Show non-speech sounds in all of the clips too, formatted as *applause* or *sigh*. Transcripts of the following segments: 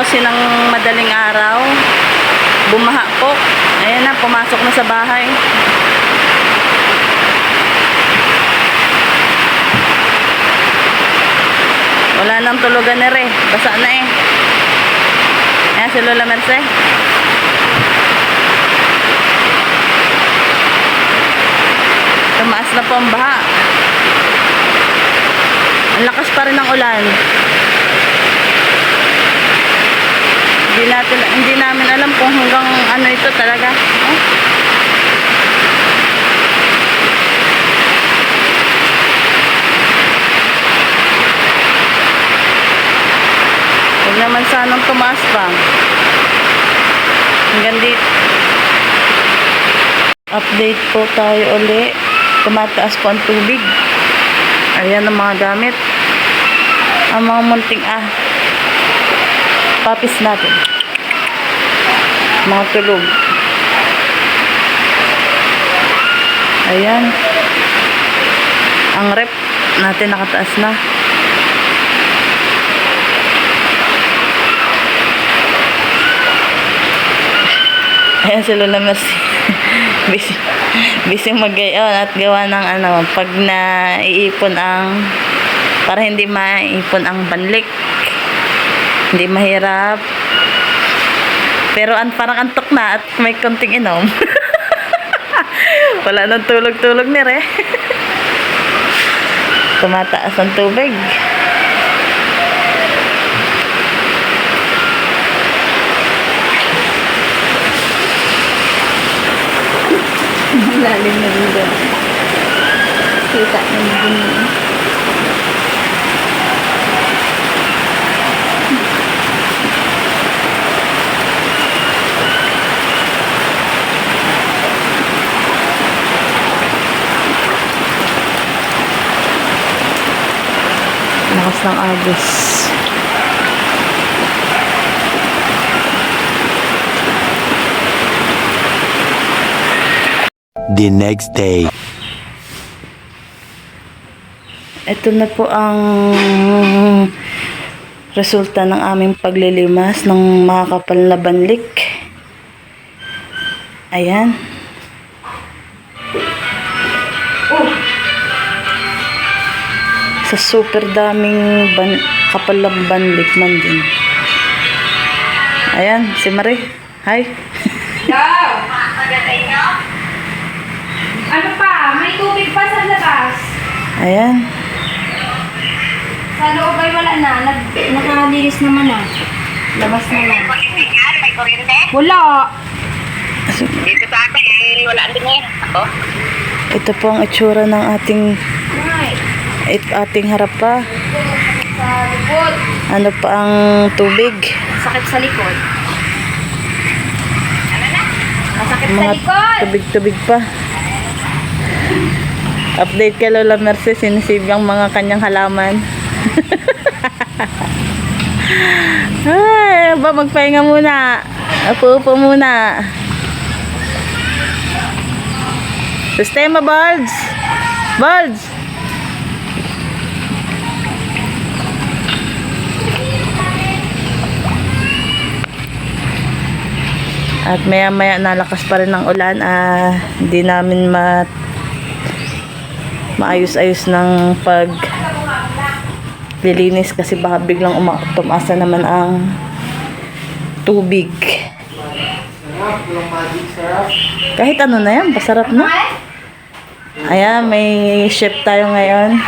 12 ng madaling araw. Bumaha po. Ayan na, pumasok na sa bahay. Wala nang tulugan na rin. Basa na eh. Ayan si Lola Merce. Tumaas na po ang baha. Ang lakas pa rin ng ulan. Hindi natin, hindi namin alam kung hanggang ano ito talaga. Oh. Huwag naman sanang tumaas pa. Hanggang dito. Update po tayo uli. Tumataas po ang tubig. Ayan ang mga gamit. Ang mga munting ah. Papis natin. Mga tulog. Ayan. Ang rep natin nakataas na. Ayan si Lola Mercy. busy, busy magayon at gawa ng ano, pag naiipon ang, para hindi maipon ang banlik. Hindi mahirap. Pero an, parang antok na at may konting inom. *laughs* Wala nang tulog-tulog ni Re. *laughs* Tumataas ang tubig. Lalim na rin. Kita na din ng agos. The next day. Ito na po ang resulta ng aming paglilimas ng makakapal na banlik. Ayan. Sa super daming ban kapal na banlik man din. Ayan, si Marie. Hi. Daw! Ano pa? May tubig pa sa labas. Ayan. Sa loob ay wala na. Nag nakalinis naman na. Labas na lang. May kuryente? Wala. Dito sa akin, wala din eh. Ako? Ito po ang itsura ng ating. It, ating harap pa. Ano pa ang tubig? Sakit sa likod. Masakit sa Mga likod. tubig-tubig pa. Update kay Lola Mercy, sinisave ang mga kanyang halaman. *laughs* Ay, ba magpahinga muna. Upo-upo muna. Sistema, Balds! Balds! At maya maya nalakas pa rin ng ulan. Ah, hindi namin ma maayos-ayos ng pag lilinis kasi baka biglang uma- tumasa naman ang tubig. Kahit ano na yan, pasarap na. Ayan, may chef tayo ngayon.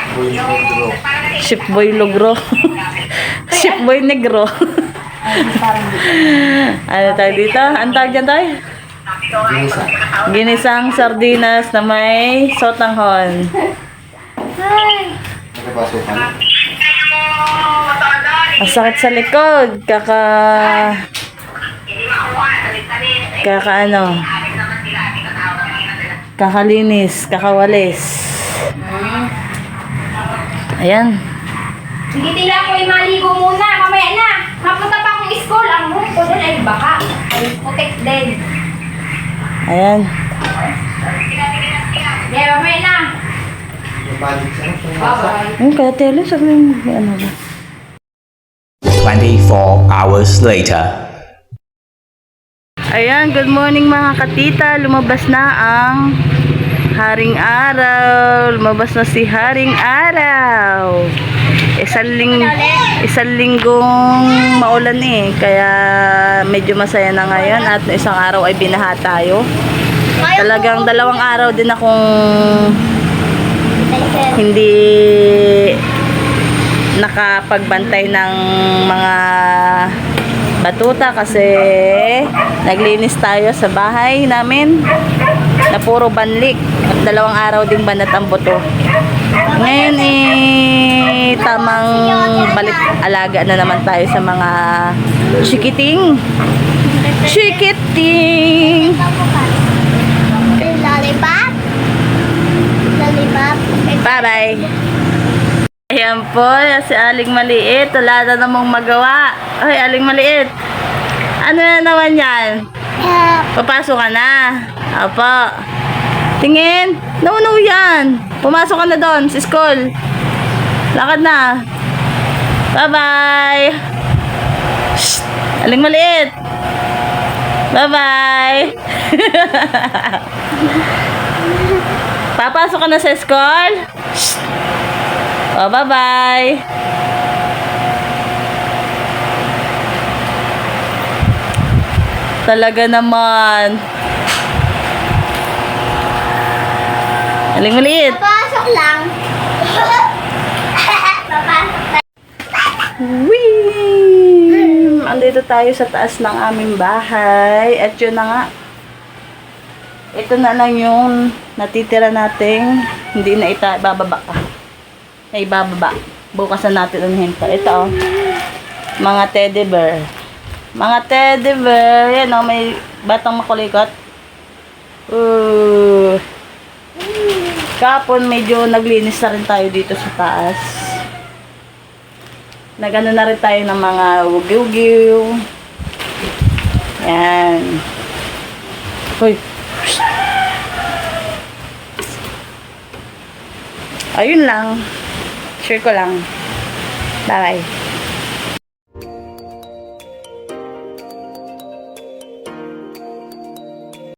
Chef Boy Logro. *laughs* chef Boy Negro. *laughs* ano tayo dito? Ang tawag dyan tayo? Ginisang sardinas na may sotanghon. Ang sakit sa likod. Kaka... Kaka ano? Kakalinis. Kakawalis. Ayan. Sige, tila ako ay maligo muna. Mamaya na. Mapunta school. Ang room ko doon ay baka. Ay putik din. Ayan. Yeah, mamaya na. Bye-bye. Yung kaya tele, sabi mo, ano ba? Cuando 24 hours later. Ayan, good morning mga katita. Lumabas na ang Haring Araw. Lumabas na si Haring Araw. Isang, ling isang linggong maulan eh. Kaya medyo masaya na ngayon. At isang araw ay binaha tayo. Talagang dalawang araw din akong hindi nakapagbantay ng mga batuta kasi naglinis tayo sa bahay namin na puro banlik at dalawang araw din banat ang buto. Ngayon eh tamang balik alaga na naman tayo sa mga chikiting. Chikiting! Lollipop? Lollipop? Bye-bye! Ayan po, si Aling Maliit. Wala na namang magawa. Ay, Aling Maliit. Ano na naman yan? Papasok ka na. Apo. Tingin. No, yan. Pumasok ka na doon sa school. Lakad na. Bye-bye. Shh. Aling Maliit. Bye-bye. *laughs* Papasok ka na sa school? Shh. Oh, bye-bye. Talaga naman. Aling maliit. Papasok lang. *laughs* Papasok Whee! Andito tayo sa taas ng aming bahay. At yun na nga. Ito na lang yung natitira nating hindi na ita bababa ka. Ay bababa. Bukas na natin unahin pa. Ito oh. Mga teddy bear. Mga teddy bear. Yan oh, may batang makulikot. Uh, kapon medyo naglinis na rin tayo dito sa taas. Nagano na rin tayo ng mga wugiw-giw. Yan. Hoy. Ayun lang. Share ko lang. Bye-bye.